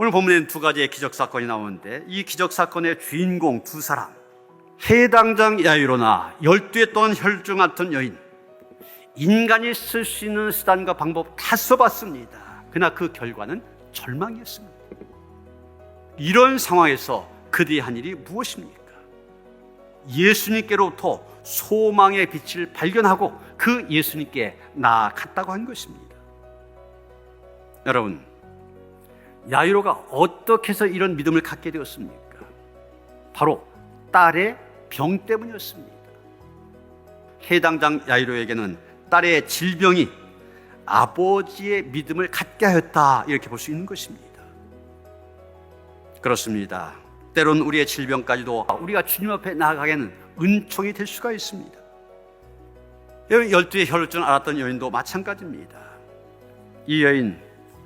오늘 본문에는 두 가지의 기적 사건이 나오는데 이 기적 사건의 주인공 두 사람 해당장 야이로나 열두에 동안 혈중 같은 여인 인간이 쓸 수 있는 수단과 방법 다 써봤습니다. 그러나 그 결과는 절망이었습니다. 이런 상황에서 그들이 한 일이 무엇입니까? 예수님께로부터 소망의 빛을 발견하고 그 예수님께 나아갔다고 한 것입니다. 여러분, 야이로가 어떻게 해서 이런 믿음을 갖게 되었습니까? 바로 딸의 병 때문이었습니다. 해당장 야이로에게는 딸의 질병이 아버지의 믿음을 갖게 하였다 이렇게 볼 수 있는 것입니다. 그렇습니다. 때론 우리의 질병까지도 우리가 주님 앞에 나아가게는 은총이 될 수가 있습니다. 열두의 혈루증 알았던 여인도 마찬가지입니다. 이 여인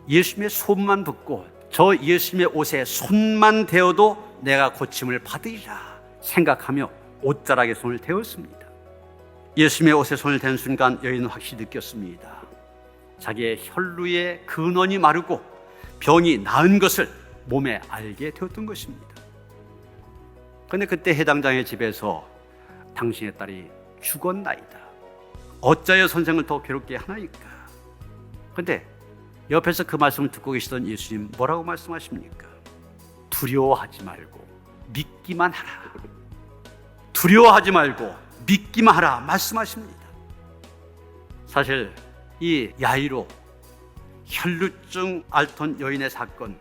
예수님의 손만 붙고 저 예수님의 옷에 손만 대어도 내가 고침을 받으리라 생각하며 옷자락에 손을 대었습니다. 예수님의 옷에 손을 댄 순간 여인은 확실히 느꼈습니다. 자기의 혈루의 근원이 마르고 병이 나은 것을 몸에 알게 되었던 것입니다. 그런데 그때 해당장의 집에서 당신의 딸이 죽었나이다. 어찌하여 선생을 더 괴롭게 하나이까? 그런데 옆에서 그 말씀을 듣고 계시던 예수님 뭐라고 말씀하십니까? 두려워하지 말고 믿기만 하라. 두려워하지 말고 믿기만 하라 말씀하십니다. 사실 이 야이로 혈루증 앓던 여인의 사건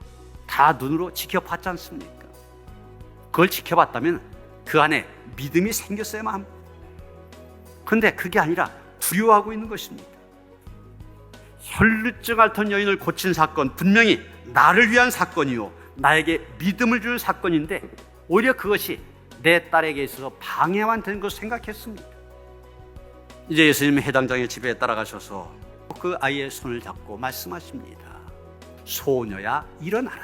다 눈으로 지켜봤지 않습니까? 그걸 지켜봤다면 그 안에 믿음이 생겼어야만 합니다. 근데 그게 아니라 두려워하고 있는 것입니다. 혈루증 앓던 여인을 고친 사건 분명히 나를 위한 사건이요 나에게 믿음을 주는 사건인데 오히려 그것이 내 딸에게 있어서 방해만 된 것을 생각했습니다. 이제 예수님은 해당장의 집에 따라가셔서 그 아이의 손을 잡고 말씀하십니다. 소녀야 일어나라.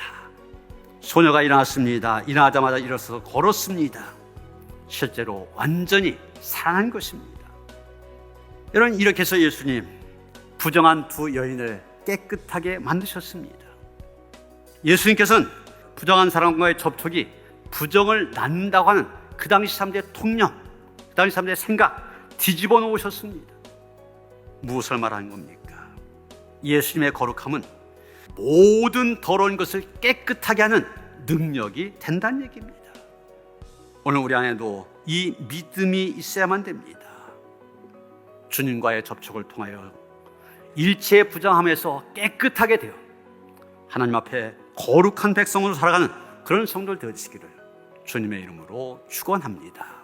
소녀가 일어났습니다. 일어나자마자 일어서서 걸었습니다. 실제로 완전히 살아난 것입니다. 여러분 이렇게 해서 예수님 부정한 두 여인을 깨끗하게 만드셨습니다. 예수님께서는 부정한 사람과의 접촉이 부정을 낳는다고 하는 그 당시 사람들의 통념, 그 당시 사람들의 생각 뒤집어 놓으셨습니다. 무엇을 말하는 겁니까? 예수님의 거룩함은 모든 더러운 것을 깨끗하게 하는 능력이 된다는 얘기입니다. 오늘 우리 안에도 이 믿음이 있어야만 됩니다. 주님과의 접촉을 통하여 일체 부정함에서 깨끗하게 되어 하나님 앞에 거룩한 백성으로 살아가는 그런 성도들 되시기를 주님의 이름으로 축원합니다.